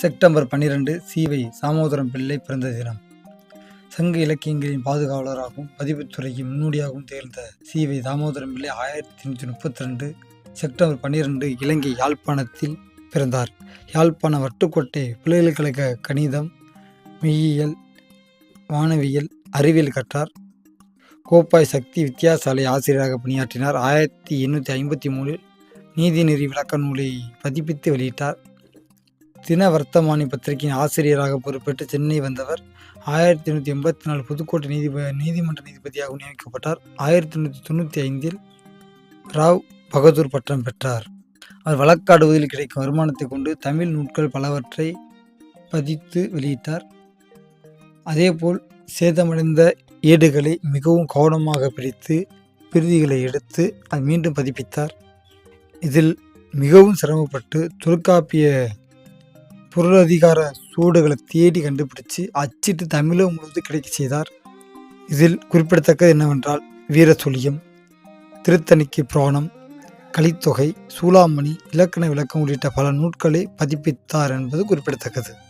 September பன்னிரண்டு சீவை சாமோதரம் பிள்ளை பிறந்த தினம். சங்க இலக்கியங்களின் பாதுகாவலராகவும் பதிவுத்துறைக்கு முன்னோடியாகவும் திகழ்ந்த சீவை தாமோதரம் பிள்ளை ஆயிரத்தி எண்ணூற்றி முப்பத்தி ரெண்டு செப்டம்பர் பன்னிரண்டு இலங்கை யாழ்ப்பாணத்தில் பிறந்தார். யாழ்ப்பாண வட்டுக்கோட்டை பல்கலைக்கழக கணிதம் மெய்யியல் வானவியல் அறிவியல் கற்றார். கோப்பாய் சக்தி வித்தியாசாலை ஆசிரியராக பணியாற்றினார். ஆயிரத்தி எண்ணூற்றி ஐம்பத்தி மூணில் நீதிநெறி விளக்க நூலை பதிப்பித்து வெளியிட்டார். தின வர்த்தமானி பத்திரிகையின் ஆசிரியராக பொறுப்பேற்று சென்னை வந்தவர். ஆயிரத்தி எண்ணூற்றி எண்பத்தி நாலு புதுக்கோட்டை நீதிப நீதிமன்ற நீதிபதியாக நியமிக்கப்பட்டார். ஆயிரத்தி எண்ணூற்றி தொண்ணூற்றி ஐந்தில் ராவ் பகதூர் பட்டம் பெற்றார். அவர் வழக்காடுவதில் கிடைக்கும் வருமானத்தை கொண்டு தமிழ் நூட்கள் பலவற்றை பதித்து வெளியிட்டார். அதேபோல் சேதமடைந்த ஏடுகளை மிகவும் கவனமாக பிரித்து பிரதிகளை எடுத்து அது மீண்டும் பதிப்பித்தார். இதில் மிகவும் சிரமப்பட்டு தொல்காப்பிய பொருளதிகார சூடுகளை தேடி கண்டுபிடிச்சு அச்சிட்டு தமிழகம் முழுவதும் கிடைக்க செய்தார். இதில் குறிப்பிடத்தக்கது என்னவென்றால் வீரசொலியம் திருத்தணிக்கு புராணம் கலித்தொகை சூளாமணி இலக்கண விளக்கம் உள்ளிட்ட பல நூட்களை பதிப்பித்தார் என்பது குறிப்பிடத்தக்கது.